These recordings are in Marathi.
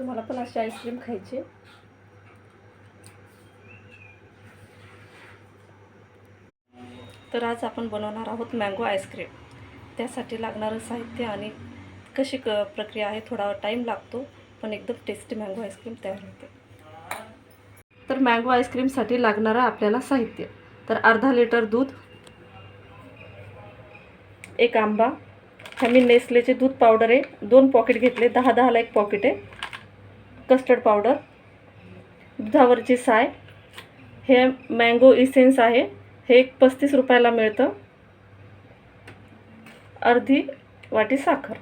तुम्हाला पण अशी आईस्क्रीम खायची. तर आज आपण बनवणार आहोत मँगो आईस्क्रीम. त्यासाठी लागणारं साहित्य आणि कशी क प्रक्रिया आहे थोडा टाईम लागतो पण एकदम टेस्टी मँगो आईस्क्रीम तयार होते. तर मँगो आईस्क्रीमसाठी लागणारं आपल्याला साहित्य. तर अर्धा लिटर दूध एक आंबा हमी मी नेसलेचे दूध पावडर आहे. दोन पॉकेट घेतले दहा दहाला एक पॉकेट आहे. कस्टर्ड पावडर दुधावरची साय. हे मँगो इसेन्स आहे. हे एक पस्तीस रुपयाला मिळतं. अर्धी वाटी साखर.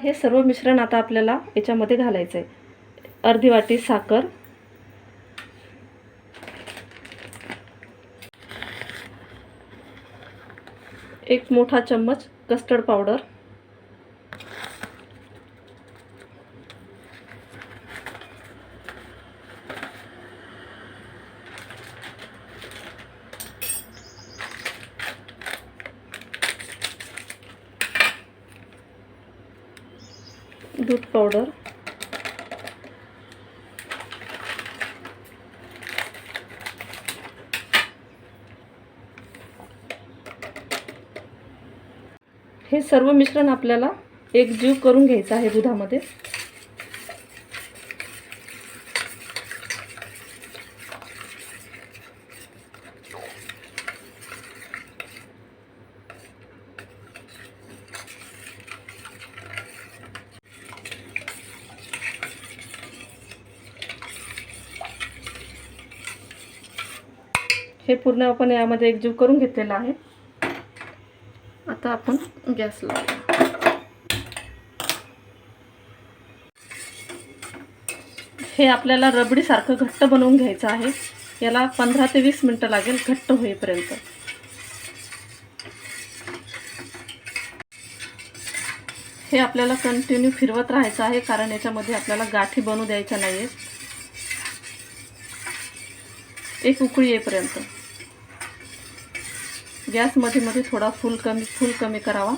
हे सर्व मिश्रण आता आपल्याला याच्यामध्ये घालायचं आहे अर्धी वाटी साखर. एक मोठा चम्मच कस्टर्ड पावडर दूध पावडर हे सर्व मिश्रण आपल्याला एकजीव करून घ्यायचं आहे दुधामध्ये. हे पूर्ण आपण यामध्ये एकजीव करून घेतलेलं आहे. आता आपण गॅस लावूया. हे आपल्याला रबडीसारखं घट्ट बनवून घ्यायचं आहे. याला पंधरा ते वीस मिनटं लागेल घट्ट होईपर्यंत. हे आपल्याला कंटिन्यू फिरवत राहायचं आहे कारण याच्यामध्ये आपल्याला गाठी बनवू द्यायच्या नाही आहेत एक उकळी येईपर्यंत. गॅसमध्ये मध्ये थोडा फुल कमी फुल कमी करावा.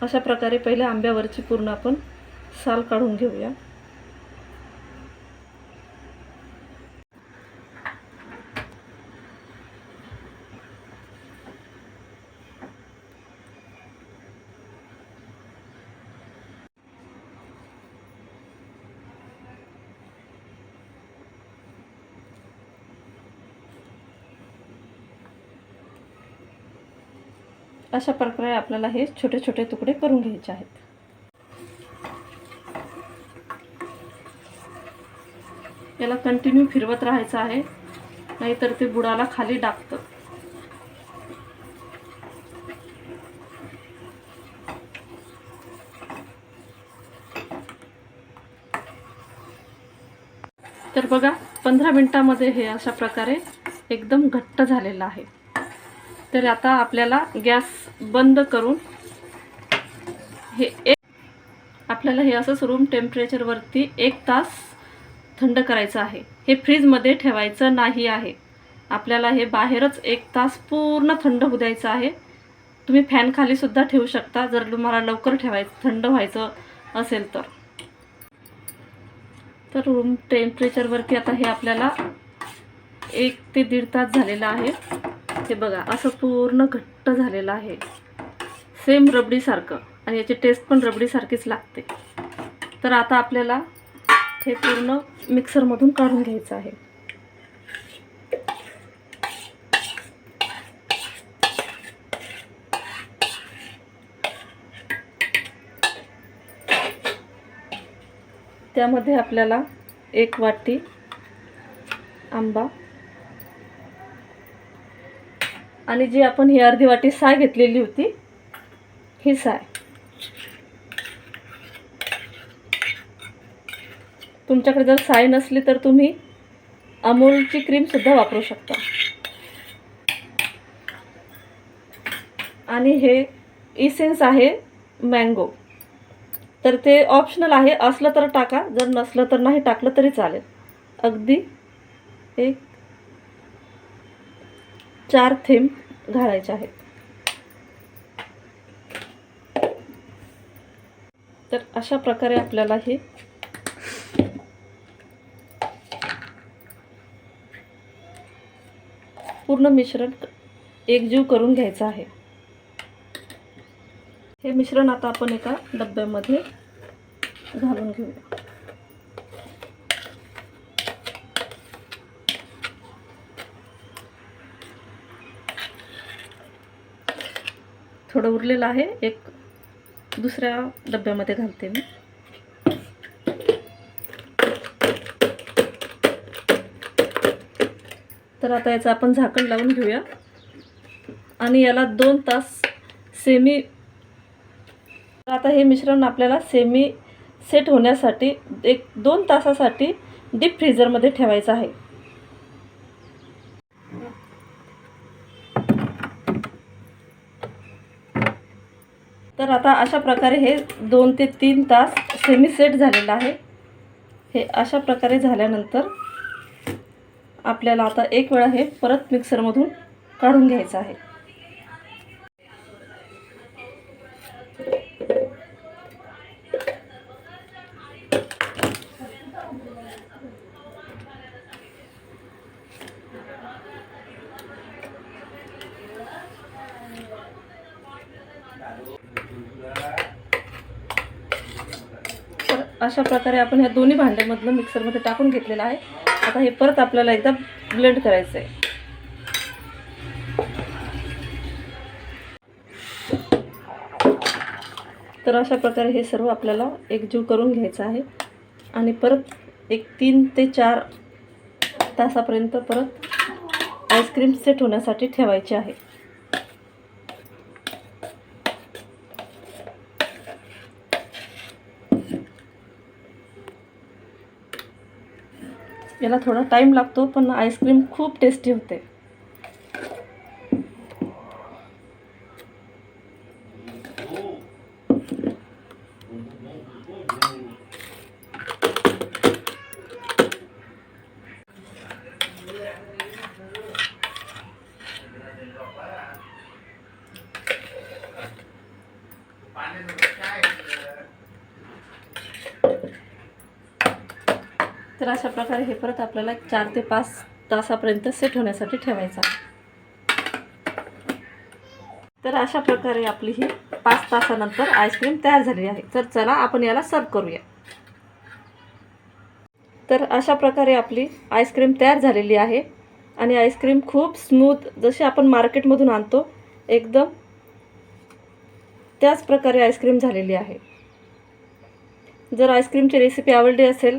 अशा प्रकारे पहिले आंब्यावरची पूर्ण आपण साल काढून घेऊया. अशा प्रकारे आपल्याला हे छोटे छोटे तुकडे करून घ्यायचे आहेत. याला कंटिन्यू फिरवत राहायचं आहे. नाहीतर ते बुडाला खाली टाकतं. तर बघा पंधरा मिनटामध्ये हे अशा प्रकारे एकदम घट्ट झालेलं आहे. तर आता आपल्याला गॅस बंद करून हे एक आपल्याला हे असंच रूम टेम्परेचरवरती एक तास थंड करायचं आहे. हे फ्रीजमध्ये ठेवायचं नाही आहे. आपल्याला हे बाहेरच एक तास पूर्ण थंड होऊ द्यायचं आहे. तुम्ही फॅनखालीसुद्धा ठेवू शकता जर तुम्हाला लवकर ठेवायचं थंड व्हायचं असेल तर. तर रूम टेम्परेचरवरती आता हे आपल्याला एक ते दीड तास झालेला आहे. हे बघा असं पूर्ण घट्ट झालेलं आहे. सेम रबडीसारखं आणि याची टेस्ट पण रबडीसारखीच लागते. तर आता आपल्याला हे पूर्ण मिक्सरमधून काढून घ्यायचं आहे. त्यामध्ये आपल्याला एक वाटी आंबा आणि जी आपण ही अर्धी वाटी साय घेतलेली होती ही साय. तुमच्याकडे जर साय नसली तर तुम्ही अमूलची क्रीमसुद्धा वापरू शकता. आणि हे इसेन्स आहे मँगो. तर ते ऑप्शनल आहे असलं तर टाका जर नसलं तर नाही टाकलं तरी चालेल. अगदी एक चार थेंब घालायचे आहेत. तर अशा प्रकारे आपल्याला हे पूर्ण मिश्रण एकजीव करून घ्यायचं आहे. हे मिश्रण आता आपण एका डब्यामध्ये घालून घेऊया. थोडं उरलेलं आहे. एक दुसऱ्या डब्यामध्ये घालते मी. तर आता याचं आपण झाकण लावून घेऊया. आणि याला दोन तास सेमी आता हे मिश्रण आपल्याला सेमी सेट होण्यासाठी एक दोन तासासाठी डीप फ्रीजरमध्ये ठेवायचं आहे. तर आता अशा प्रकारे हे दोन ते तीन तास सेमी सेट झालेलं आहे. हे अशा प्रकारे झाल्यानंतर आपल्याला आता एक वेळा हे परत मिक्सरमधून काढून घ्यायचं आहे. अशा प्रकारे आपण ह्या दोन्ही भांड्यामधलं मिक्सरमध्ये टाकून घेतलेलं आहे. आता हे परत आपल्याला एकदा ब्लेंड करायचं आहे तर अशा प्रकारे हे सर्व आपल्याला एकजीव करून घ्यायचं आहे. आणि परत एक तीन ते चार तासापर्यंत परत आईस्क्रीम सेट होण्यासाठी ठेवायची आहे. याला थोडा टाईम लागतो पण आईस्क्रीम खूप टेस्टी होते. तर अशा प्रकारे हे परत आपल्याला चार ते पाच तासापर्यंत सेट होण्यासाठी ठेवायचा तर अशा प्रकारे आपली ही पाच तासानंतर आईस्क्रीम तयार झालेली आहे. तर चला आपण याला सर्व करूया. तर अशा प्रकारे आपली आईस्क्रीम तयार झालेली आहे. आणि आईस्क्रीम खूप स्मूथ जशी आपण मार्केटमधून आणतो एकदम त्याच प्रकारे आईस्क्रीम झालेली आहे. जर आईस्क्रीमची रेसिपी आवडली असेल